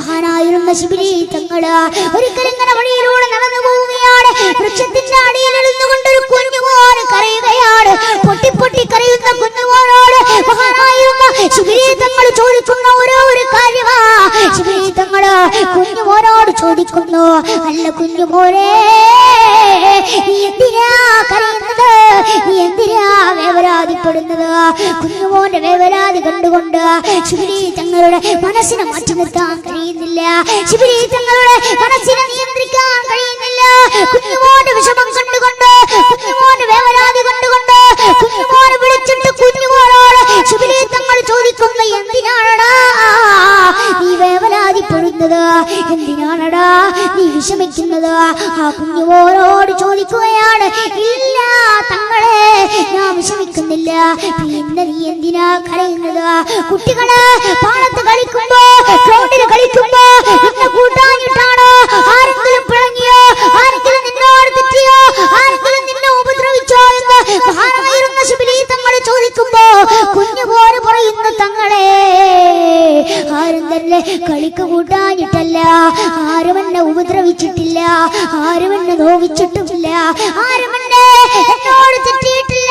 മഹാനായിരുന്ന ശിബിരി തങ്ങൾ ഒരിക്കലിങ്ങനെ വഴിയിലൂടെ നടന്നു പോവുകയാണ്. വൃക്ഷത്തിന്റെ അടിയിൽ എഴുന്നുകൊണ്ട് ഒരു കുഞ്ഞുമോന് കരയുകയാണ്. പൊട്ടി പൊട്ടി കരയുന്ന കുഞ്ഞുപോലോട് മഹാനായിരുന്ന ശിബിരി തങ്ങൾ ചോദിക്കുന്ന ഓരോ ഒരു കാര്യമാ. ശിബിരി തങ്ങൾ കുഞ്ഞുമോനോട് ചോദിക്കുന്നു. അല്ല കുഞ്ഞുമോനെ നീ എന്തിനാ കരയുന്നത്? നീ എന്തിനാ വേവരാതിപ്പെടുന്നത് കുഞ്ഞുമോന്റെ വേവരാതി കണ്ടുകൊണ്ട് ശിബിരി തങ്ങളുടെ മനസ്സിനെ മാറ്റി നിർത്താൻ കഴിയുന്നില്ല. ശിബിരി തങ്ങളുടെ മനസ്സിനെ നിയന്ത്രിക്കാൻ കഴിയുന്നില്ല. കുഞ്ഞുമോന്റെ വിഷമം കണ്ടുകൊണ്ട് കുഞ്ഞുമോന്റെ എന്തിനാണടാ നീ വിഷമിക്കുന്നത്. ആ കുഞ്ഞുമോനോട് ചോദിക്കുകയാണ് ഇല്ല തങ്ങളെ ഞാൻ വിഷമിക്കുന്നില്ല. പിന്നെ നീ എന്തിനാ കരയുന്നത്? കുട്ടികൾ പാടത്ത് കളിക്കുമ്പോ ഗ്രൗണ്ടിൽ കളിക്കുമ്പോ തന്നെ കളിക്ക് കൂട്ടാഞ്ഞിട്ടല്ല ആരും എന്നെ ഉപദ്രവിച്ചിട്ടില്ല. ആരും എന്നെ നോവിച്ചിട്ടുമില്ല. ആരും എന്നെ എന്നോട് തെറ്റിയിട്ടില്ല?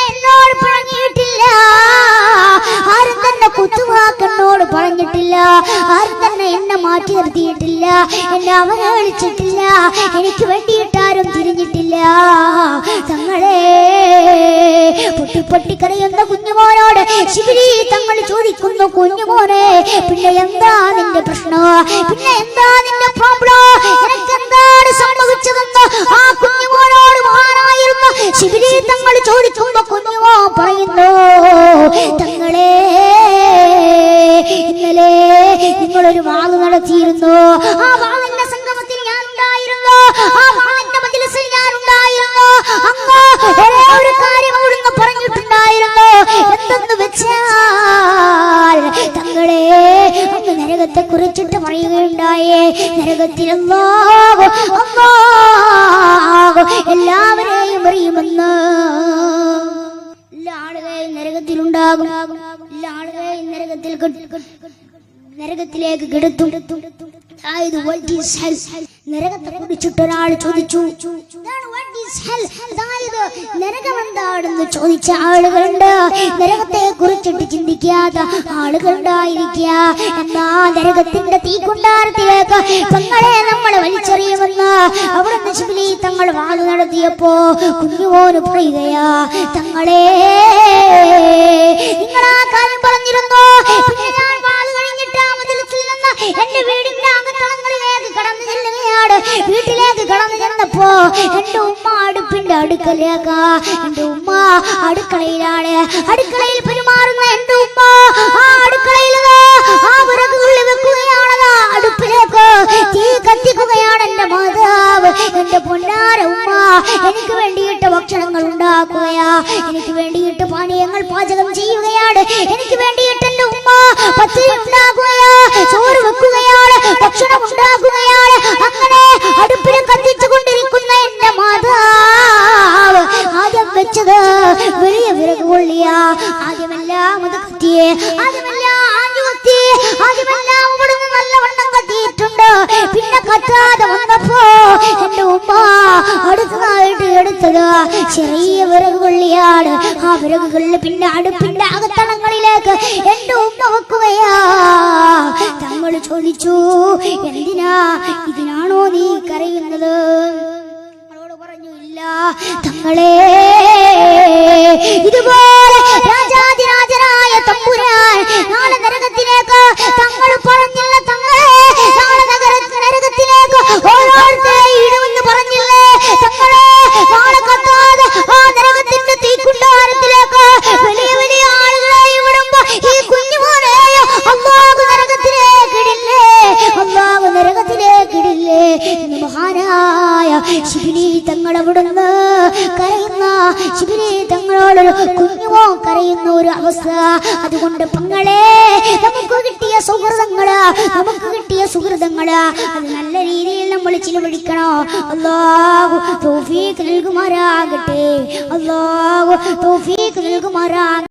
അവഹേളിച്ചിട്ടില്ല എനിക്ക് വേണ്ടിയിട്ട് ആരും തിരിഞ്ഞിട്ടില്ല. തങ്ങളെ പൊട്ടി പൊട്ടി കരയുന്ന കുഞ്ഞുമോനോട് ശിബിരി തങ്ങൾ ചോദിക്കുന്നു കുഞ്ഞുമോനെ പിന്നെ എന്താ നിന്റെ പ്രശ്നം? പിന്നെ എന്താ നിന്റെ പ്രോബ്ലം നിനക്ക് എന്താണ് സംഭവിച്ചതെന്ന് ആ കുഞ്ഞുമോനോട് മഹാനായിരുന്ന ശിബിരി തങ്ങൾ ചോദിക്കുമ്പോ കുഞ്ഞുമോ പറയുന്നു തങ്ങളെ ഇന്നലെ നിങ്ങളൊരു വാൾ നടത്തിയിരുന്നു. ആ ഉണ്ടായിരുന്നു ആ വാളിന്റെ മജിലിസിൽ ഞാൻ ഉണ്ടായിരുന്നു ഒരേ കാര്യം അവിടുന്ന് പറഞ്ഞിട്ടുണ്ടായിരുന്നു. എന്തെന്ന് വെച്ചാൽ തങ്ങളെ അങ്ങ് നരകത്തെ കുറിച്ചിട്ട് പറയുകയുണ്ടായേ. നരകത്തിൽ അല്ലാഹു അല്ലാഹു എല്ലാവരെയും അറിയുമെന്ന്. എല്ലാ ആളുകളെയും നരകത്തിലുണ്ടാകും. എല്ലാ ആളുകളെയും നരകത്തിൽ നരകത്തിലേക്ക് കിടത്തും. നരകത്തെ കുറിച്ചിട്ട് ഒരാൾ ചോദിച്ചു? അതായത് നരകം എന്താണെന്ന് ചോദിച്ച ആളുകളുണ്ട്. നരകത്തെ കുറിച്ചിട്ട് ചിന്തിക്കാത്ത ആളുകളുണ്ടായിരിക്കുക. എന്നാ നരകത്തിന്റെ തീക്കുണ്ടാരത്തിലേക്ക് തങ്ങളെ നമ്മൾ വലിച്ചെറിയുമെന്ന്? അവിടെ നശിബിലി തങ്ങൾ വാൾ നടത്തിയപ്പോ കുഞ്ഞുമോന് പറയുകയാ തങ്ങളെ നിങ്ങൾ ആ കാര്യം പറഞ്ഞിരുന്നു. വീട്ടിലേക്ക് കടന്നു ചെന്നപ്പോ എന്റെ ഉമ്മ അടുപ്പിന്റെ അടുക്കലേക്ക. എന്റെ ഉമ്മ അടുക്കളയിലാണ്. അടുക്കളയിൽ പെരുമാറുന്ന എന്റെ ഉമ്മ ആ അടുക്കളയിൽ ആ വിറകുകളിൽ വെക്കുകയാണത്. അടുപ്പിലേക്ക് തീ കത്തിക്കുകയാണ് എന്റെ മാതാവ്. എന്റെ പൊന്നാര ഉമ്മ എനിക്ക് വേണ്ടിയിട്ട് ഭക്ഷണങ്ങൾ ഉണ്ടാക്കുകയാ. എനിക്ക് വേണ്ടിയിട്ട് പാനീയങ്ങൾ പാചകം ചെയ്യുകയാണ്. എനിക്ക് വേണ്ടിയിട്ട് എന്റെ ഉമ്മ പത്തിരി ഉണ്ടാക്കുകയാ. ചോറ് വെക്കുകയാണ് ഭക്ഷണം ഉണ്ടാക്കുകയാണ്. അങ്ങനെ അത് കത്തിയേ ആദ്യമെല്ലാം ആഞ്ഞു കത്തി ആദ്യമെല്ലാം ഇവിടുന്ന് നല്ല വണ്ണം കത്തിയിട്ടുണ്ട് പിന്നെ കത്താതെ വന്നപ്പോ എന്റെ ഉമ്മ അടുത്തതായിട്ട് എടുത്തത്. ചെറിയ വിറക് കൊള്ളിയാണ് ആ വിറകുകളിൽ പിന്നെ അടുപ്പിന്റെ അകത്തളങ്ങളിലേക്ക് എന്റെ ഉമ്മ വെക്കുകയാ. തങ്ങൾ ചോദിച്ചു എന്തിനാ ഇതിനാണോ നീ കരയുന്നത്? പറഞ്ഞു ഇല്ല തങ്ങളെ ഇതുപോലെ മഹാനായ തങ്ങളവിടുന്ന് കരയുന്ന ശിബിരി തങ്ങളോട് കുഞ്ഞുമോ കരയുന്ന ഒരു അവസ്ഥ. അതുകൊണ്ട് പങ്ങളെ നമുക്ക് കിട്ടിയ സുഹൃതങ്ങൾ നമുക്ക് കിട്ടിയ സുഹൃതങ്ങൾ അത് നല്ല രീതിയിൽ നമ്മൾ ചിലവഴിക്കണോ? അല്ലാഹു തോഫീക്ക് നൽകുമാറാകട്ടെ. അല്ലാഹു തോഫീക്ക് നൽകുമാറാകട്ടെ